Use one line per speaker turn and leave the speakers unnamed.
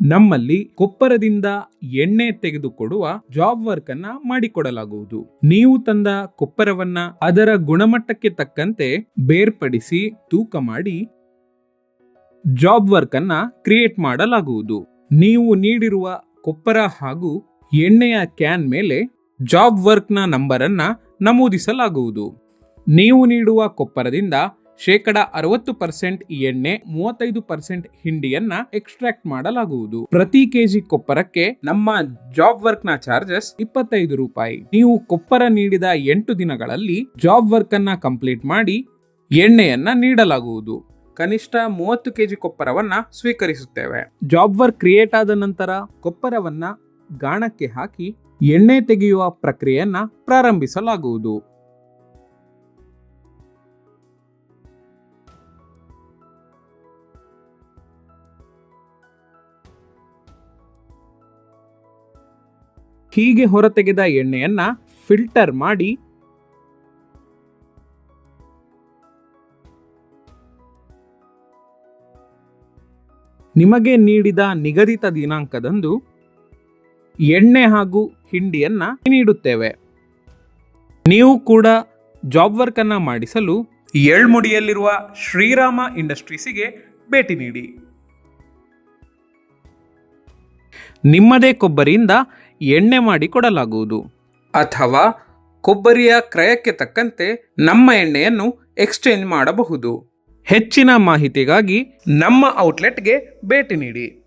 ನಮ್ಮಲ್ಲಿ ಕೊಪ್ಪರದಿಂದ ಎಣ್ಣೆ ತೆಗೆದುಕೊಡುವ job work ಅನ್ನ ಮಾಡಿಕೊಡಲಾಗುವುದು. ನೀವು ತಂದ ಕೊಪ್ಪರವನ್ನ ಅದರ ಗುಣಮಟ್ಟಕ್ಕೆ ತಕ್ಕಂತೆ ಬೇರ್ಪಡಿಸಿ ತೂಕ ಮಾಡಿ ಜಾಬ್ ವರ್ಕ್ ಅನ್ನ ಕ್ರಿಯೇಟ್ ಮಾಡಲಾಗುವುದು. ನೀವು ನೀಡಿರುವ ಕೊಪ್ಪರ ಹಾಗೂ ಎಣ್ಣೆಯ ಕ್ಯಾನ್ ಮೇಲೆ ಜಾಬ್ ವರ್ಕ್ನ ಅನ್ನ ನಮೂದಿಸಲಾಗುವುದು. ನೀವು ನೀಡುವ ಕೊಪ್ಪರದಿಂದ ಶೇಕಡ ಅರವತ್ತು ಪರ್ಸೆಂಟ್ ಎಣ್ಣೆ, ಮೂವತ್ತೈದು ಪರ್ಸೆಂಟ್ ಹಿಂಡಿಯನ್ನ ಎಕ್ಸ್ಟ್ರಾಕ್ಟ್ ಮಾಡಲಾಗುವುದು. ಪ್ರತಿ ಕೆಜಿ ಕೊಪ್ಪರಕ್ಕೆ ನಮ್ಮ ಜಾಬ್ ವರ್ಕ್ನ ಚಾರ್ಜಸ್ ಇಪ್ಪತ್ತೈದು ರೂಪಾಯಿ. ನೀವು ಕೊಪ್ಪರ ನೀಡಿದ ಎಂಟು ದಿನಗಳಲ್ಲಿ ಜಾಬ್ ವರ್ಕ್ ಅನ್ನ ಕಂಪ್ಲೀಟ್ ಮಾಡಿ ಎಣ್ಣೆಯನ್ನ ನೀಡಲಾಗುವುದು. ಕನಿಷ್ಠ ಮೂವತ್ತು ಕೆಜಿ ಕೊಪ್ಪರವನ್ನ ಸ್ವೀಕರಿಸುತ್ತೇವೆ. ಜಾಬ್ ವರ್ಕ್ ಕ್ರಿಯೇಟ್ ಆದ ನಂತರ ಕೊಪ್ಪರವನ್ನ ಗಾಣಕ್ಕೆ ಹಾಕಿ ಎಣ್ಣೆ ತೆಗೆಯುವ ಪ್ರಕ್ರಿಯೆಯನ್ನ ಪ್ರಾರಂಭಿಸಲಾಗುವುದು. ಹೀಗೆ ಹೊರತೆಗೆದ ಎಣ್ಣೆಯನ್ನ ಫಿಲ್ಟರ್ ಮಾಡಿ ನಿಮಗೆ ನೀಡಿದ ನಿಗದಿತ ದಿನಾಂಕದಂದು ಎಣ್ಣೆ ಹಾಗೂ ಹಿಂಡಿಯನ್ನ ನೀಡುತ್ತೇವೆ. ನೀವು ಕೂಡ ಜಾಬ್ ವರ್ಕ್ ಅನ್ನ ಮಾಡಿಸಲು ಏಳ್ಮುಡಿಯಲ್ಲಿರುವ ಶ್ರೀರಾಮ ಇಂಡಸ್ಟ್ರೀಸಿಗೆ ಭೇಟಿ ನೀಡಿ. ನಿಮ್ಮದೇ ಕೊಬ್ಬರಿಯಿಂದ ಎಣ್ಣೆ ಮಾಡಿ ಕೊಡಲಾಗುವುದು. ಅಥವಾ ಕೊಬ್ಬರಿಯ ಕ್ರಯಕ್ಕೆ ತಕ್ಕಂತೆ ನಮ್ಮ ಎಣ್ಣೆಯನ್ನು ಎಕ್ಸ್ಚೇಂಜ್ ಮಾಡಬಹುದು. ಹೆಚ್ಚಿನ ಮಾಹಿತಿಗಾಗಿ ನಮ್ಮ ಔಟ್ಲೆಟ್ಗೆ ಭೇಟಿ ನೀಡಿ.